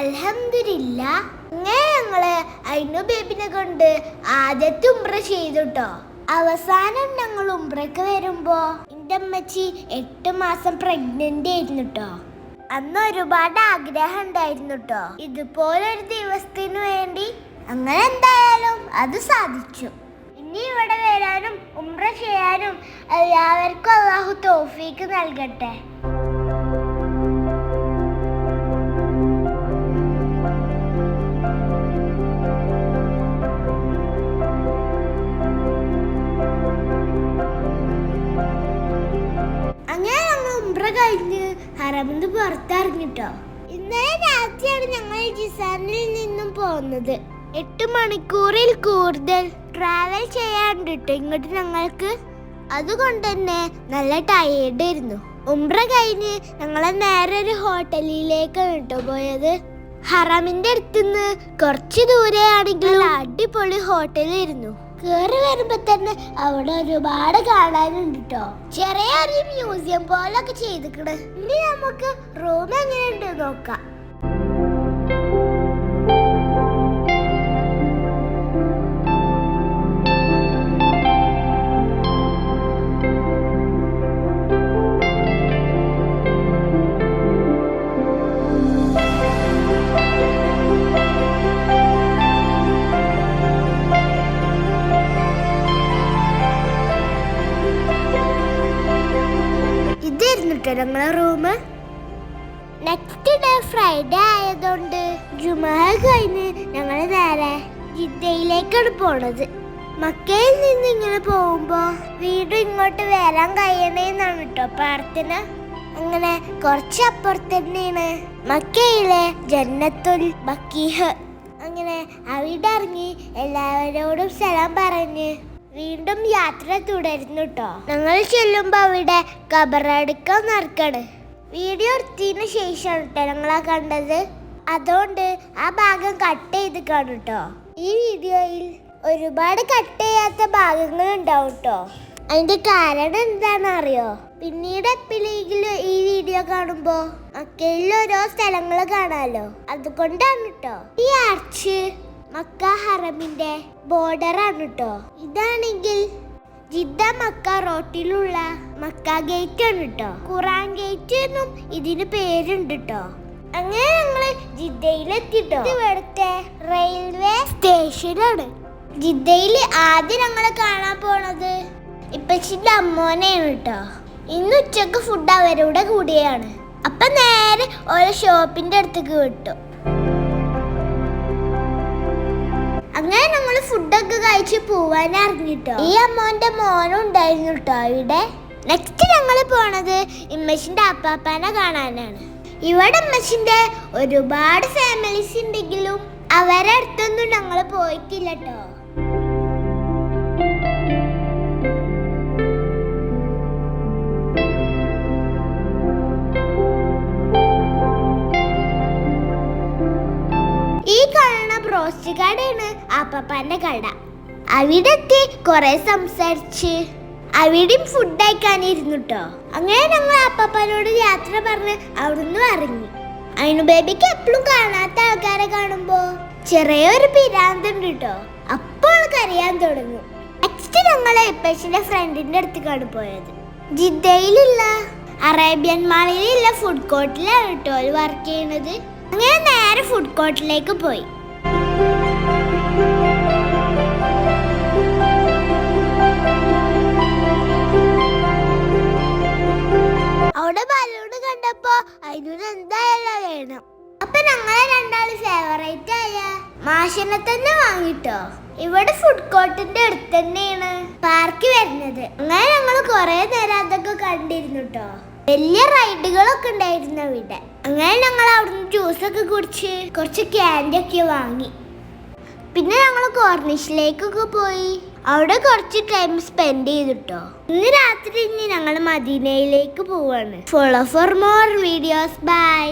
അൽഹംദുലില്ല. അങ്ങനെ ഞങ്ങൾ അയിനു ബേബിനെ കൊണ്ട് ആദ്യത്തെ ഉംറ ചെയ്തുട്ടോ. അവസാനം ഞങ്ങൾ ഉംറക്ക് വരുമ്പോ എന്റെ അമ്മച്ചി എട്ട് മാസം പ്രഗ്നന്റ് ആയിരുന്നു ട്ടോ അന്ന് ഒരുപാട് ആഗ്രഹം ഉണ്ടായിരുന്നു ട്ടോ ഇതുപോലൊരു ദിവസത്തിനു വേണ്ടി അങ്ങനെ എന്തായാലും അത് സാധിച്ചു. ഇനി ഇവിടെ വരാനും ഉംറ ചെയ്യാനും എല്ലാവർക്കും അള്ളാഹു തോഫീക്ക് നൽകട്ടെ. കഴിഞ്ഞ് ഹറമിന്ന് പുറത്തിറങ്ങിട്ടോ. ഇന്നലെ രാത്രിയാണ് ഞങ്ങൾ ജിസാനിൽ നിന്നും പോകുന്നത്. എട്ട് മണിക്കൂറിൽ കൂടുതൽ ട്രാവൽ ചെയ്യാണ്ട് ട്ടോ ഇങ്ങോട്ട് ഞങ്ങൾക്ക്. അതുകൊണ്ട് തന്നെ നല്ല ടയേർഡ് ആയിരുന്നു. ഉംറ കഴിഞ്ഞ് ഞങ്ങളെ നേരെ ഒരു ഹോട്ടലിലേക്കാണ് കേട്ടോ പോയത്. ഹറമിന്റെ അടുത്തുനിന്ന് കുറച്ച് ദൂരെയാണെങ്കിലും അടിപൊളി ഹോട്ടലായിരുന്നു. കേറി വരുമ്പോ തന്നെ അവിടെ ഒരുപാട് കാണാനുണ്ട് കേട്ടോ ചെറിയൊരു മ്യൂസിയം പോലൊക്കെ ചെയ്തിക്കണ്. ഇനി നമുക്ക് റൂം എങ്ങനെയുണ്ട് നോക്കാം. കേട്ടോ ഞങ്ങളെ റൂം നെക്സ്റ്റ് ഡേ ഫ്രൈഡേ ആയതുകൊണ്ട് ജുമാ കഴിഞ്ഞ് ഞങ്ങൾ നേരെ ജിദ്ദയിലേക്കാണ് പോണത്. മക്കയിൽ നിന്ന് ഇങ്ങനെ പോകുമ്പോൾ വീണ്ടും ഇങ്ങോട്ട് വരാൻ കഴിയണേന്നാണ് കേട്ടോ പ്രാർത്ഥന. അങ്ങനെ കുറച്ച് അപ്പുറത്ത് തന്നെയാണ് മക്കയിലെ ജന്നത്തുൽ ബക്കീഹ്. അങ്ങനെ അവിടെ ഇറങ്ങി എല്ലാവരോടും സ്ഥലം പറഞ്ഞ് വീണ്ടും യാത്ര തുടരുന്നു കേട്ടോ ഞങ്ങൾ ചെല്ലുമ്പോ അവിടെ കബറടുക്കം നടക്കണ്. വീഡിയോ എടുത്തതിന് ശേഷമാണ് കേട്ടോ ഞങ്ങളാ കണ്ടത്. അതുകൊണ്ട് ആ ഭാഗം കട്ട് ചെയ്ത് കാണും കേട്ടോ ഈ വീഡിയോയിൽ ഒരുപാട് കട്ട് ചെയ്യാത്ത ഭാഗങ്ങൾ ഉണ്ടാവും കേട്ടോ അതിന്റെ കാരണം എന്താണെന്ന് അറിയോ പിന്നീട് എപ്പോഴെങ്കിലും ഈ വീഡിയോ കാണുമ്പോ മക്കയിൽ ഓരോ സ്ഥലങ്ങൾ കാണാലോ. അതുകൊണ്ടാണ് കേട്ടോ ഈ ആർച്ച് മക്ക ഹറമിന്റെ ബോർഡറാണ് കേട്ടോ ഇതാണെങ്കിൽ ജിദ്ദ മക്ക റോട്ടിലുള്ള മക്ക ഗേറ്റ് ആണ് കേട്ടോ ഖുറാൻ ഗേറ്റ് എന്നും ഇതിന് പേരുണ്ട് കേട്ടോ അങ്ങനെ ഞങ്ങൾ ജിദ്ദയിലെത്തിട്ടോ. ഇവിടുത്തെ റെയിൽവേ സ്റ്റേഷനാണ്. ജിദ്ദയിൽ ആദ്യം ഞങ്ങൾ കാണാൻ പോണത് ഇപ്പച്ചിന്റെ അമ്മോനെയാണ് കേട്ടോ ഇന്ന് ഉച്ചയ്ക്ക് ഫുഡ് അവരുടെ കൂടിയാണ്. അപ്പൊ നേരെ ഓരോ ഷോപ്പിന്റെ അടുത്തേക്ക് വിട്ടു. അങ്ങനെ ഞങ്ങൾ ഫുഡൊക്കെ കഴിച്ച് പോവാൻ അറിഞ്ഞിട്ടോ ഈ അമ്മോന്റെ മോനും ഉണ്ടായിരുന്നു കേട്ടോ ഇവിടെ നെക്സ്റ്റ് ഞങ്ങൾ പോണത് ഇമ്മച്ചിന്റെ അപ്പാപ്പാനെ കാണാനാണ്. ഇവിടെ ഇമ്മച്ചിന്റെ ഒരുപാട് ഫാമിലീസ് ഉണ്ടെങ്കിലും അവരെ അടുത്തൊന്നും ഞങ്ങൾ പോയിട്ടില്ല കേട്ടോ ഈ കാണുന്ന ബ്രോസ്റ്റ് കടയാണ് അപ്പപ്പാന്റെ കട. അവിടെ എത്തി കുറെ സംസാരിച്ച്. അവിടെയും ഫുഡ് കഴിക്കാനിരുന്നു കേട്ടോ അങ്ങനെ ഞങ്ങൾ അപ്പപ്പാനോട് യാത്ര പറഞ്ഞ് അവിടുന്ന് പറഞ്ഞു അതിനു ബേബിക്ക് എപ്പോഴും കാണാത്ത ആൾക്കാരെ കാണുമ്പോ ചെറിയൊരു പിരാന്തുണ്ട് കേട്ടോ അപ്പോൾ കരയാൻ തുടങ്ങും. നെക്സ്റ്റ് ഞങ്ങൾ എപ്പശിന്റെ ഫ്രണ്ടിന്റെ അടുത്തേക്കാണ് പോയത്. ജിദ്ദയിലുള്ള അറേബ്യൻ മാളിലുള്ള ഫുഡ് കോർട്ടിലാണ് കേട്ടോ വർക്ക് ചെയ്യണത്. അങ്ങനെ നേരെ ഫുഡ് കോർട്ടിലേക്ക് പോയി. അവിടെ ബലൂണ് കണ്ടപ്പോ അതിനോട് എന്തായാലും വേണം അപ്പൊ ഞങ്ങളെ രണ്ടാൾ ഫേവറേറ്റ് ആയ മാഷിനെ തന്നെ വാങ്ങിട്ടോ. ഇവിടെ ഫുഡ് കോർട്ടിന്റെ അടുത്ത് തന്നെയാണ് പാർക്ക് വരുന്നത്. അങ്ങനെ ഞങ്ങൾ കുറെ നേരം അതൊക്കെ കണ്ടിരുന്നു കേട്ടോ വലിയ റൈഡുകളൊക്കെ ഉണ്ടായിരുന്നു അവിടെ. അങ്ങനെ ഞങ്ങൾ അവിടുന്ന് ജ്യൂസൊക്കെ കുടിച്ച് കുറച്ച് ക്യാൻഡി ഒക്കെ വാങ്ങി. പിന്നെ ഞങ്ങൾ കോർണിഷിലേക്കൊക്കെ പോയി. അവിടെ കുറച്ച് ടൈം സ്പെൻഡ് ചെയ്തിട്ടോ. ഇന്ന് രാത്രി ഇനി ഞങ്ങൾ മദീനയിലേക്ക് പോവാണ്. Follow for more videos bye